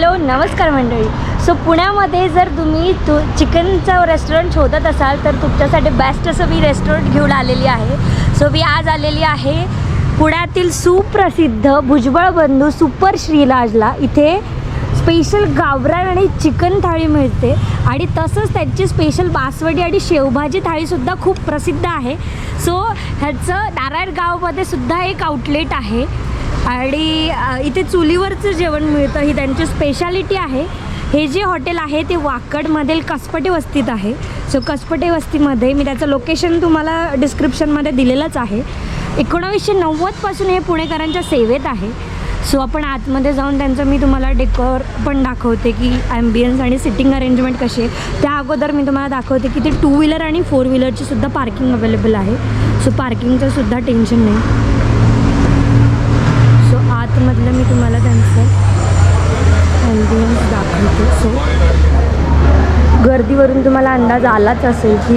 Hello नमस्कार मंडळी. So पुण्यामध्ये जर तुम्ही तु चिकनचं रेस्टॉरंट शोधत असाल तर तुमच्यासाठी बेस्ट असं मी रेस्टॉरंट घेऊन आलेली आहे. सो मी आज आलेली आहे पुण्यातील सुप्रसिद्ध भुजबळ बंधू सुपर श्रीराजला. इथे स्पेशल गावरान आणि चिकन थाळी मिळते. आणि तसंच त्यांची स्पेशल बासवडी आणि शेवभाजी थाळीसुद्धा खूप प्रसिद्ध आहे. सो ह्याचं नारायणगावमध्ये सुद्धा एक आउटलेट आहे. आणि इथे चुलीवरचं जेवण मिळतं. ही त्यांची स्पेशालिटी आहे. हे जे हॉटेल आहे ते वाकडमधील कसपटे वस्तीत आहे. सो कसपटे वस्तीमध्ये मी त्याचं लोकेशन तुम्हाला डिस्क्रिप्शनमध्ये दिलेलंच आहे. एकोणावीसशे नव्वदपासून हे पुणेकरांच्या सेवेत आहे. सो आपण आतमध्ये जाऊन त्यांचं मी तुम्हाला डेकोर पण दाखवते की ॲम्बियन्स आणि सिटिंग अरेंजमेंट कशी आहे. त्या अगोदर मी तुम्हाला दाखवते की ते टू व्हीलर आणि फोर व्हीलरची सुद्धा पार्किंग अवेलेबल आहे. सो पार्किंगचं सुद्धा टेन्शन नाही. सो मी तुम्हाला त्यांचं ॲम्बियन्स दाखवते सो गर्दीवरून तुम्हाला अंदाज आलाच असेल की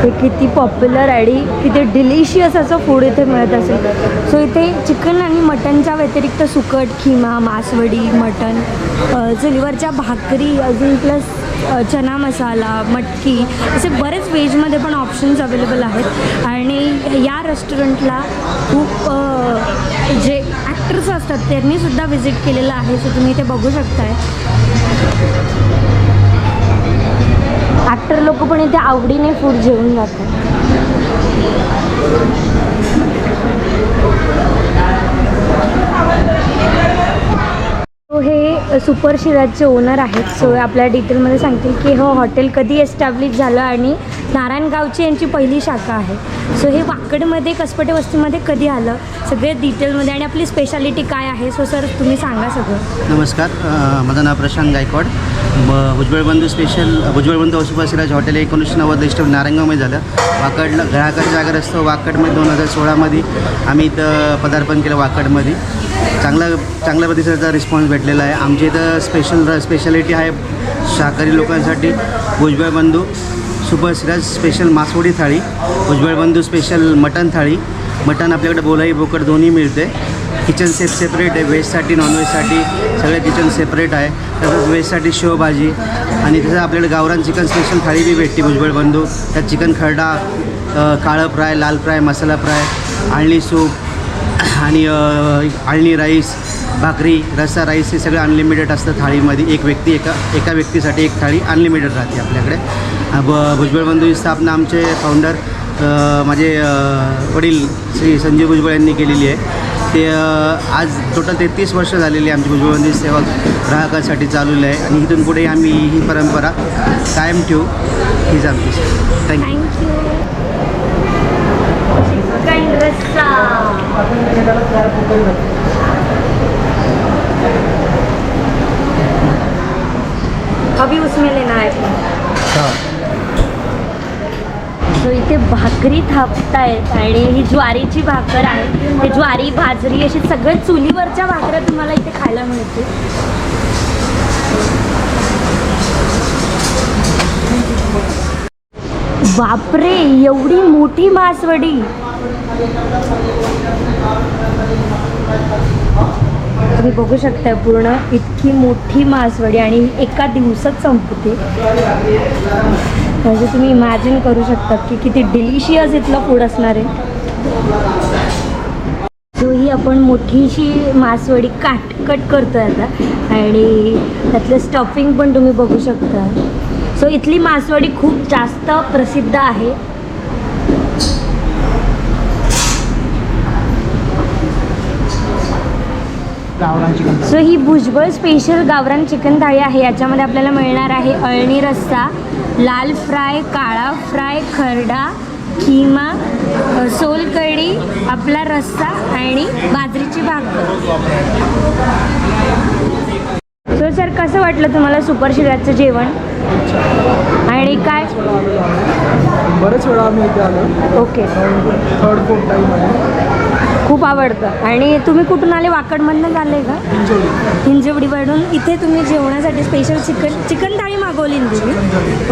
हे किती पॉप्युलर आणि किती डिलिशियस असं फूड इथे मिळत असेल. सो इथे चिकन आणि मटनच्या व्यतिरिक्त सुकट खिमा मासवडी मटन अ, चुलीवरच्या भाकरी अजून प्लस चना मसाला मटकी असे बरेच व्हेजमध्ये पण ऑप्शन्स अवेलेबल आहेत. आणि या रेस्टॉरंटला खूप जे ॲक्टर्स असतात त्यांनी सुद्धा व्हिजिट केलेलं आहे. सो तुम्ही इथे बघू शकताय. ॲक्टर लोक पण इथे आवडीने फूड जेवून जातात सो हे सुपर शिराजचे ओनर आहेत. सो आपल्या डिटेलमध्ये सांगतील की हो हॉटेल कधी एस्टॅब्लिश झालं आणि नारायणगावची यांची पहिली शाखा आहे. सो हे वाकडमध्ये कसपटे वस्तीमध्ये कधी आलं? सगळे डिटेलमध्ये आणि आपली स्पेशालिटी काय आहे? सो सर तुम्ही सांगा सगळं. नमस्कार. माझं नाव प्रशांत गायकवाड. ब भुजबळ बंधू स्पेशल भुजबळ बंधू सुभाषराज हॉटेल एकोणीसशे नव्वद इष्ट नारायणगावमध्ये झालं. वाकडला ग्राहकाच्या जागर असतं वाकडमध्ये दोन हजार सोळामध्ये आम्ही इथं पदार्पण केलं वाकडमध्ये. चांगला चांगल्या पद्धतीचा रिस्पॉन्स भेटलेला आहे. आमच्या इथं स्पेशल स्पेशालिटी आहे शाकाहारी लोकांसाठी. भुजबळ बंधू सुपर सिराज स्पेशल मासवडी थाळी. भुजबळ बंधू स्पेशल मटन थाळी. मटन आपल्याकडे बोलाई बोकड दोन्ही मिळते. किचन सेप सेपरेट आहे. व्हेजसाठी नॉनव्हेजसाठी सगळे किचन सेपरेट आहे. तसंच व्हेजसाठी शेवभाजी. आणि तसं आपल्याकडे गावरान चिकन स्पेशल थाळी बी भेटते भुजबळ बंधू. त्यात चिकन खरडा काळं फ्राय लाल फ्राय मसाला फ्राय आणली सूप आणि आळणी राईस भाकरी रस्सा राईस हे सगळं अनलिमिटेड असतं थाळीमध्ये. एक व्यक्ती एका एका व्यक्तीसाठी एक थाळी अनलिमिटेड राहते आपल्याकडे. ब भुजबळ बंधू ही स्थापना आमचे फाउंडर माझे वडील श्री संजय भुजबळ यांनी केलेली आहे. ते आज टोटल तेहतीस वर्ष झालेली आमची भुजबळ सेवा ग्राहकासाठी चालू आहे. आणि इथून पुढे आम्ही ही परंपरा कायम ठेवू. हीच आमची थँक्यू चिकन रस्सा अभी उसमें लेना है? सो इथे भाकरी थापतायत आणि ही ज्वारीची भाकर आहे. हे ज्वारी बाजरी अशी सगळ्या चुलीवरच्या भाकऱ्या तुम्हाला इथे खायला मिळते बापरे एवढी मोठी मासवडी. तुम्ही बघू शकता पूर्ण इतकी मोठी मासवडी आणि एका दिवसात संपते. म्हणजे तुम्ही इमॅजिन करू शकता की किती डिलिशियस इथलं फूड असणार आहे. सो ही आपण मोठीशी मासवडी काटकट करतो करतोय आता. आणि त्यातलं स्टफिंग पण तुम्ही बघू शकता. सो इथली मासवडी खूप जास्त प्रसिद्ध आहे. गावरान चिकन सो ही भुजबळ स्पेशल गावरान चिकन थाळी आहे. याच्यामध्ये आपल्याला मिळणार आहे अळणी रस्सा लाल फ्राय काळा फ्राय खरडा खिमा अ, सोलकढी आपला रस्सा आणि बाजरीची भाकर. सो सर कसं वाटलं तुम्हाला सुपर शिराजचं जेवण? आणि काय? बरेच वेळा आम्ही इथे आलो. ओके. थर्ड फोर्थ टाईम आहे. खूप आवडतं. आणि तुम्ही कुठून आले? वाकडमधनं झाले का? हिंजवडी हिंजवडीवरून इथे तुम्ही जेवणासाठी स्पेशल चिकन चिकन थाळी मागवली तुम्ही.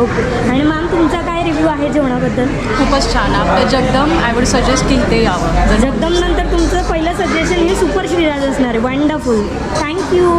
ओके आणि मॅम तुमचा काय रिव्ह्यू आहे जेवणाबद्दल? खूपच छान. आपलं जगदम आय वुड सजेस्ट की इथे यावं जगदम नंतर तुमचं पहिलं सजेशन हे सुपर श्रीराज असणार आहे. Wonderful thank you